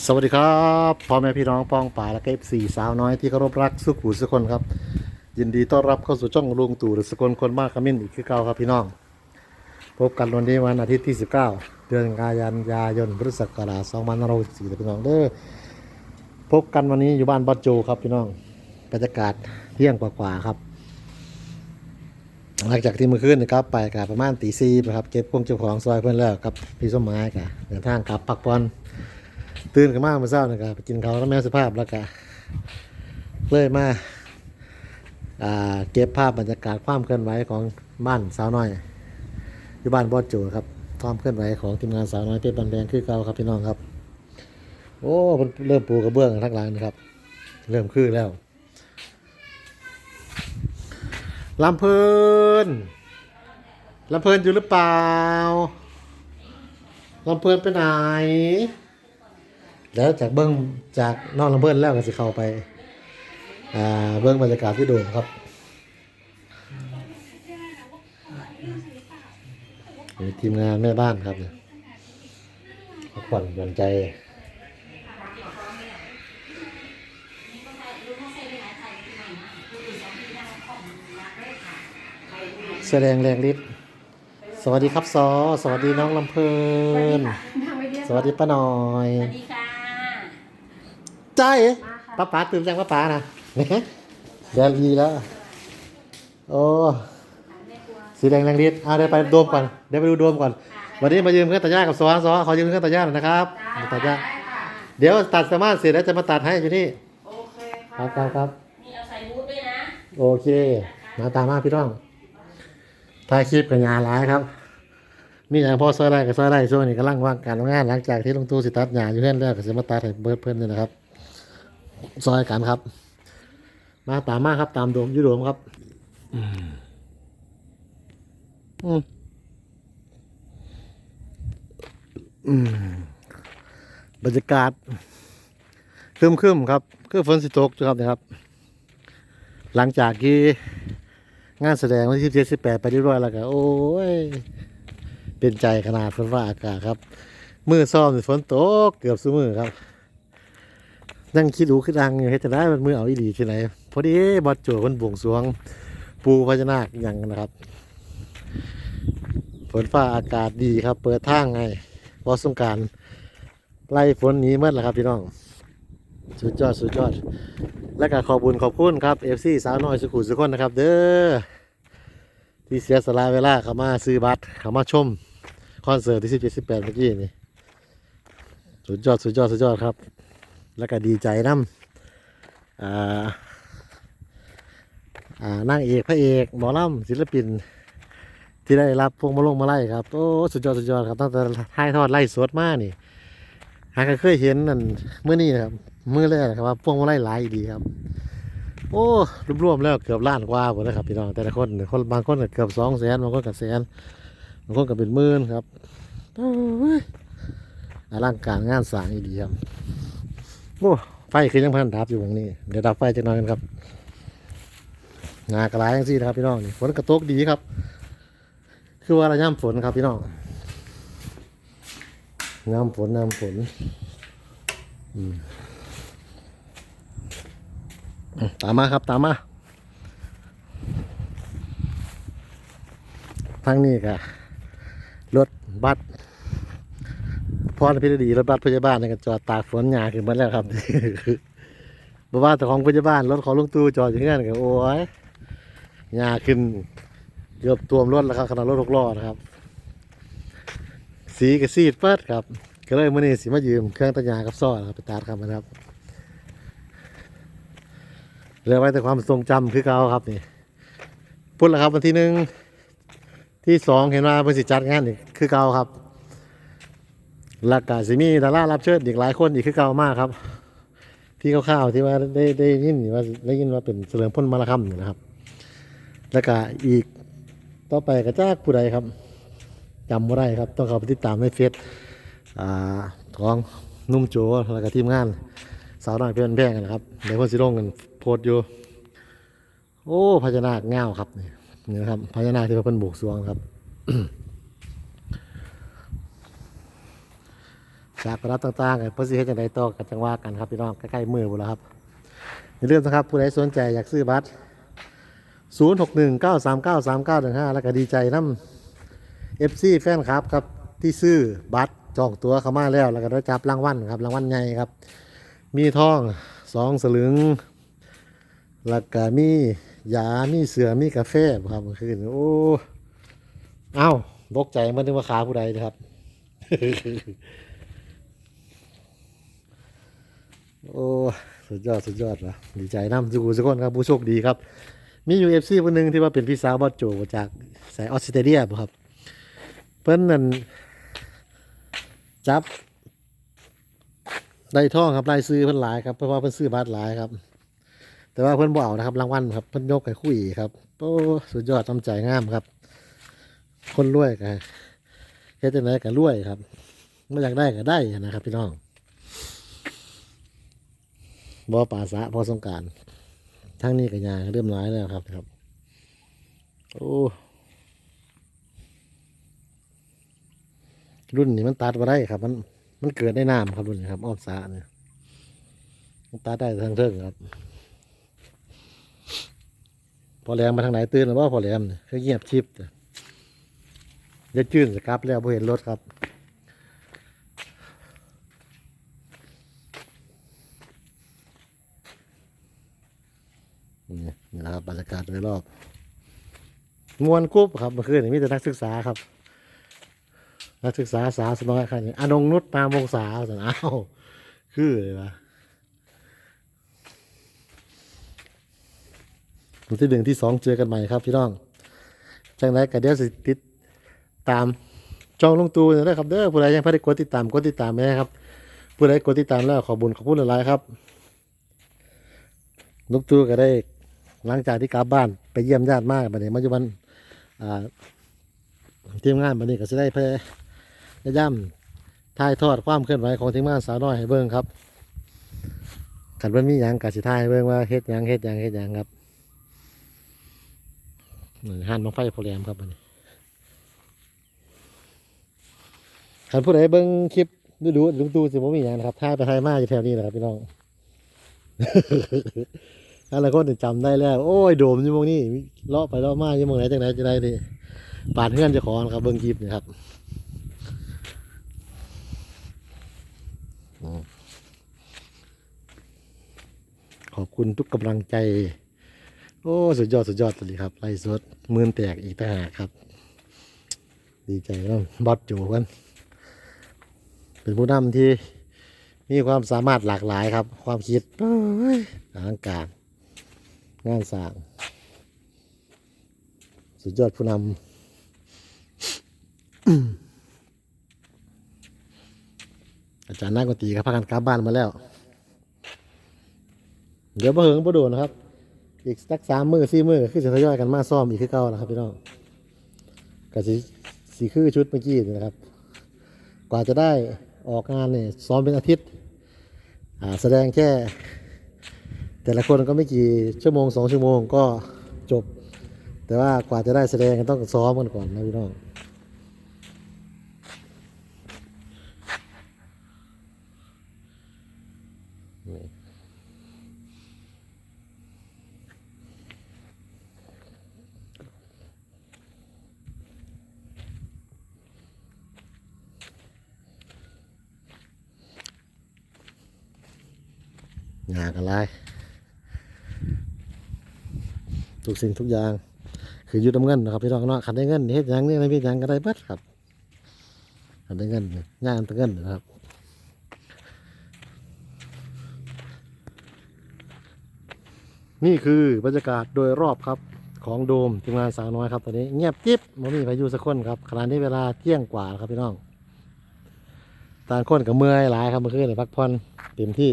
สวัสดีครับพ่อแม่พี่น้องปองป่าและเอฟซีสาวน้อยที่เคารพรักสุขุสุคนครับ ยินดีต้อนรับเข้าสู่ช่องลุงตู่หรือสกลคนมากขมิ้นอีกคือเก่าครับพี่น้อง พบกันวันนี้วันอาทิตย์ที่ 19 เดือนกันยายนพุทธศักราช2564พี่น้องเด้อพบกันวันนี้อยู่บ้านบอสโจครับพี่น้องบรรยากาศเที่ยงกว่าๆครับ หลังจากที่เมื่อคืนนะครับไปกับประมาณตีซีครับเก็บพวกเจ้าของซอยเพื่อนแล้วครับพี่สมหมายกับเดินทางกลับปักปอน ตื่นขึ้นมาเมื่อเช้านะครับไปกินข้าวแล้วแม่สภาพแล้วก็เลยมาอ่าเก็บภาพบรรยากาศความเคลื่อนไหวของบ้านสาวน้อยอยู่บ้านบอสโจครับความเคลื่อนไหวของทีมงานสาวน้อยเพชรบันแดงคือเก่าครับพี่น้องครับ โอ้มันเริ่มปูกระเบื้องทั้งหลังนะครับ เริ่มคือแล้วลำเพลินลำเพลินอยู่หรือเปล่าลำเพลินไปไหน แล้วจากเบื้องจากนอกลำเบิ้ลแล้วก็สิเข้าไปอ่าเบื้องบรรยากาศที่โดมครับมีทีมงานแม่บ้านครับเนี่ยพักผ่อนหย่อนใจแสดงแรงฤทธิ์สวัสดีครับซอ สวัสดีน้องลำเพลิน สวัสดีป้าหน่อย สวัสดีค่ะ ใจเอ๋ป้าป๋าตื่นยังป้าป๋านะเดี๋ยวดีแล้ว โอ้สีแดงแรงฤทธิ์เอาเดี๋ยวไปโดมก่อนเดี๋ยวไปดูโดมก่อน วันนี้มายืมเครื่องตัดหญ้ากับซอซอขอยืมเครื่องตัดหญ้าหน่อยนะครับตัดหญ้าเดี๋ยวตัดสามารถเสร็จแล้วจะมาตัดให้อยู่นี่โอเคคค่ะรับครับครับนี่เอาใส่บูทด้วยนะโอเคมาตามมาพี่น้องถ่ายคลิปกับยาหลายครับนี่อย่างพ่อซอยไร่กับซอยไร่ช่วงนี้กำลังว่างการว่างงานหลังจากที่ลงตู้สิตัดหญ้าอยู่เพื่อนแล้วก็จะมาตัดให้เบิร์ดเพื่อนนี่นะครับ ซอยกันครับ มาตามมาครับ ตามดมอยุโดมครับ อืมอืมอืมบรรยากาศครึมครับ คือฝนสิตกครับนะครับ หลังจากที่งานแสดงวันที่สิบเจ็ดสิบแปดไปเรียบร้อยแล้วก็โอ้ย เป็นใจขนาดฝนฟ้าอากาศครับ มือซ้อมฝนตกเกือบสุมือครับ นั่งคิดดูคือดังอยู่เฮ็ดจะได้มันมือเอาอีดีที่ไหนพอดีบอดโจคนบวงสรวง ปูพญานาคอย่างนะครับฝนฟ้าอากาศดีครับ เปิดทางไงพอสงการไล่ฝนหนีเมื่อแล้วครับพี่น้อง สุดยอดสุดยอด และก็ขอบุญขอบคุณครับเอฟซีสาวน้อยสุขุสุขคนนะครับ เด้อที่เสียสละเวลาเข้ามาซื้อบัตรเข้ามาชม คอนเสิร์ตที่สิบเจ็ดสิบแปดเมื่อกี้นี่สุดยอดสุดยอดสุดยอดครับ แล้วก็ดีใจน้ำอ่าอ่านางเอกพระเอกหมอลำศิลปิน ที่ได้รับพวงมาลงมาไล่ครับโอ้สุดยอดสุดยอดครับตั้งแต่ท้ายทอดไล่สดมากนี่หากเคยเห็นนั่นเมื่อนี้นะครับเมื่อแรกนะครับว่าพวงมาไล่หลายดีครับ โอ้รวมๆแล้วเกือบล้านกว่าหมดแล้วครับพี่น้องแต่ละคนคนบางคนก็เกือบสองแสนบางคนกับแสนบางคนก็เป็นหมื่นครับโอ้ยอลังการงานสร้างอีดีครับ โอ้ไฟคือยังพันดับอยู่ตรงนี้ เดี๋ยวดับไฟจะนอนกันครับงากระไรยังซี่นะครับพี่น้องนี่ฝนกระตกดีครับ คือว่าระย่ำฝนครับพี่น้องน้ำฝนน้ำฝนตามมาครับตามมาทางนี้ก็รถบัส รพิรดีรถบัสพยาบาลนี่ก็จอดตากฝนหยาขึ้นมาแล้วครับบ่ว่าแต่ของพยาบาลรถของลุงตู่จอดอยู่เงี้ยก็โอ้ยหยาขึ้นเกือบท่วมรถแล้วครับขนาดรถหกล้อนะครับ สีก็ซีดเปิดครับ ก็เลยมื่อนี้สิมายืมเครื่องตัดหญ้ากับซ้อนะครับไปตัดครับนะครับเหลือไว้แต่ความทรงจำคือเก่าครับนี่พูดแล้วครับวันที่หนึ่งที่สองเห็นว่าเพิ่นสิจัดงานอีกคือเก่าครับ ล้วก็สิมีดารารับเชิญอีกหลายคนอีกคือเก่ามากครับ ที่คร่าวๆที่ว่าได้ได้ยินว่าได้ยินว่าเป็นเฉลิมพลมาลคำนะครับ แล้วก็อีกต่อไปก็จากผู้ใดครับจำไม่ได้ครับ ต้องเข้าไปติดตามในเฟซอ่าของนุ่มโจแล้วก็ทีมงาน สาวน้อยเพื่อนแพงกันนะครับเดี๋ยวคนสิลงกันโพสต์อยู่ โอ้พญานาคเงาครับนี่นะครับพญานาคที่เพิ่นบุกสวงครับ จากรัฐต่างๆเพื่อสิเฮ็ดจังไดต่อกันจังว่ากันครับพี่น้องใกล้ๆมือบุแล้วครับอย่าลืมนะครับผู้ใดสนใจอยากซื้อบัตร 0619393915 แล้วก็ดีใจน้ำ FC แฟนครับครับที่ซื้อบัตรจองตัวเข้ามาแล้วแล้วก็ได้จับรางวัลครับรางวัลใหญ่ครับ มีทองสองสลึงแล้วก็มียามีเสือมีกาแฟครับเมื่อคืนโอ้เอ้าตกใจมันนึกว่าขาผู้ใดนะครับ โอ้สุดยอดสุดยอดละดีใจน้ำจูสุกคนครับผู้โชคดีครับ มีอยู่เอฟซีคนหนึ่งที่ว่าเป็นพี่สาวบอสโจมาจากสายออสเตรเลียครับ เพิ่นนั่นจับได้ท่องครับรายซื้อเพิ่นหลายครับเพราะว่าเพิ่นซื้อบัตรหลายครับ แต่ว่าเพิ่นบ่เอานะครับรางวัลครับเพิ่นยกให้คุยครับโอ้สุดยอดน้ำใจงามครับ คนรวยก็เฮ็ดจังไดก็รวยครับไม่อยากได้ก็ได้นะครับพี่น้อง บ่ป่าสะพอสงการทางนี้ก็ยางเริ่มร้ายแล้วครับครับ โอ้รุ่นนี้มันตัดมาได้ครับ มันมันเกิดได้น้ำครับรุ่นนี้ครับอ้อมสาเนี่ยมันตัดได้ทางเทิงครับ พอแรงมาทางไหนตื่นหรือว่าพอแรงเนี่ยเงียบชิบจะยายจื้นสครับแล้วพอเห็นรถครับ นี่นะครับบรรยากาศโดยรอบมวนกรุ๊บครับเมื่อคืนมีแต่นักศึกษาครับ นักศึกษาสาวสน้อยครับนี่อนงนุชปามวงศาวสนอ้าวคือเลยวะวันที่หนึ่งที่สองเจอกันใหม่ครับพี่น้องจังไรก็เดี๋ยวสิติดตามจองลงตูนะครับเด้อผู้ใดยังไม่ได้กดติดตามกดติดตามไหมครับ ผู้ใดกดติดตามแล้วขอบุญขอบคุณหลายๆครับลูกตูก็ได้ หลังจากที่กลับบ้านไปเยี่ยมญาติมากบัดนี้มาอยู่บันทีมงานบัดนี้ก็จะได้พยายามถ่ายทอดความเคลื่อนไหวของทีมงานสาวน้อยให้เบิ่งครับขันว่ามีหยังกสิถ่ายเบิ่งว่าเฮ็ดหยังเฮ็ดหยังเฮ็ดหยังครับหันมาไฟโปรแรมครับบัดนี้ขันผู้ใดเบิ่งคลิปดูดูลุงตูสิบ่มีหยังนะครับถ่ายไปถ่ายมาอยู่แถวนี้แหละครับพี่น้อง อะไราก็จำได้แล้ว โอ้ยโดมอยู่มองนี้เลาะไปเลาะมาอยู่มองไหนจังไหนจะได้ดิปาดเพื่อนจะขอครับเบิ้งคลิปนี่ครับขอบคุณทุกกำลังใจ โอ้สุดยอดสุดยอดเลยครับไล่สดมือนแตกอีกต่างหากครับ ดีใจแล้วบอสจูกันเป็นผู้นำที่มีความสามารถหลากหลายครับ ความคิดอ้ยอลังการ งานสร้าง สุดยอดผู้นำอาจารย์นักดนตรีครับพากันกลับบ้านมาแล้ว เดี๋ยวบ่เหิงบ่โดนนะครับ อีกสักสามมือสี่มือคือจะทยอยกันมาซ่อมอีกคือเก่าแล้วครับพี่น้องก็สิสีคือชุดเมื่อกี้นะครับ กว่าจะได้ออกงานเนี่ยซ้อมเป็นอาทิตย์แสดงแค่ แต่ละคนก็ไม่กี่ชั่วโมงสองชั่วโมงก็จบ แต่ว่ากว่าจะได้แสดงก็ต้องซ้อมกันก่อนนะพี่น้องงานกันไร ทุกสิ่งทุกอย่าง คืออยุดำเงินนะครับพี่น้องเนาะขันได้เงินเฮ็ดยังนี่อะไรพี่ยังก็ได้เบัดครับขันได้เงินงานตั้งเงินนะครับนี่คือบรรยากาศโดยรอบครับของโดมทีมงานสาวน้อยครับตอนนี้เงียบกิ๊บไม่มีพายุสักคนครับขณะนี้เวลาเที่ยงกว่าครับพี่น้อง ตาคนกับเมื่อยหลายครับเมื่อคืนได้พักผ่อนเต็มที่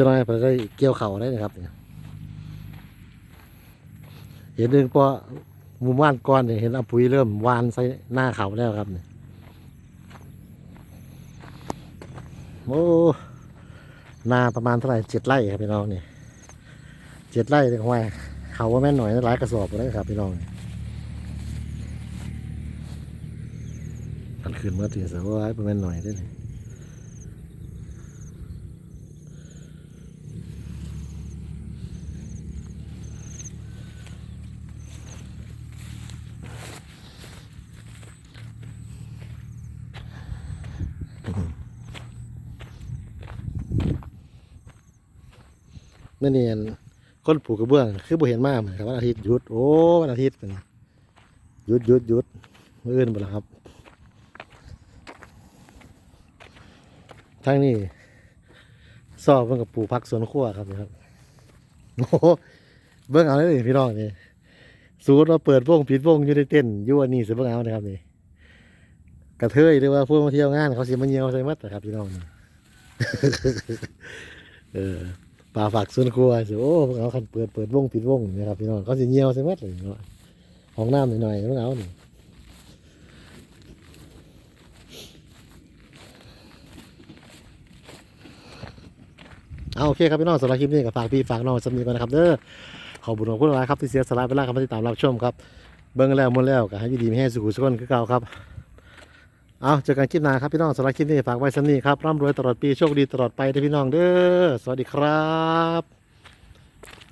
จะน้อยไปได้เกี่ยวเข่าได้นะครับเนี่ยเห็นหนึ่งพอมุมว่านก้อนเนี่ยเห็นอปุ๋ยเริ่มวานใส่หน้าเขาแล้วครับเนี่ยโอ้นาประมาณเท่าไหร่เจ็ดไร่ครับพี่น้องเนี่ยเจ็ดไร่ถึงว่าเขาว่าแม่นหน่อยนะหลายกระสอบเลยครับพี่น้องมันขึ้นมาถึงสาวไว้ประมาณหน่อยได้เลย นั่เนเองคนปลูกกระเบื้อง คือบ่เห็นมากเหมือนกับวันอาทิตย์หยุด โอ้วันอาทิตย์เป็นหยุดหยุดหยุดมื้ออื่นบ่ล่ะครับทางนี้สอบเบิ่งกับปลูกพักสวนครัวครับนี่ครับโอ้เบิ่งเอาเลยพี่น้องนี่สูตรเราเปิดวงปิดวงอยู่ในเต้นยู่อันนี้สิเบิ่งเอานะครับนี่กระเทยหรือว่าพวกมาเที่ยวงานเขาสิมาเยี่ยวใส่มัดนะครับพี่น้องนี่เออ ป่าฝักส่วนครัวสิโอ้เบิ่งเอาคันเปิดเปิดวงปิดวงนะครับพี่น้องเขาสิเยี่ยวใส่มัดเลยเนาะห้องน้ำหน่อยๆเบิ่งเอานี่เอาโอเคครับพี่น้องสำหรับคลิปนี้ก็ฝากพี่ฝากน้องสำนีก่อนนะครับเด้อขอบคุณของคุณหลายครับที่เสียสละเวลาเข้ามาติดตามรับชมครับเบิ่งแล้วหมดแล้วก็ให้ดีม่ให้สุขุสุขคนคือเก่าครับ เอาเจอกันคลิปหน้าครับพี่น้องสำหรับคลิปนี้ฝากไว้สำนีครับร่ำรวยตลอดปีโชคดีตลอดไปเด้อพี่น้องเด้อสวัสดีครับ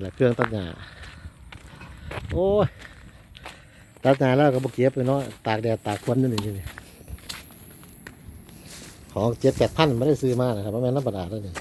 และเครื่องตัดหญ้าโอ้ยตัดหญ้าแล้วก็บกเก็บเลยเนาะตากแดดตากฝนนี่นี่ของเจ็ดแปดพันไม่ได้ซื้อมานะครับเพราะแม่นน้ำประดาแล้วนี่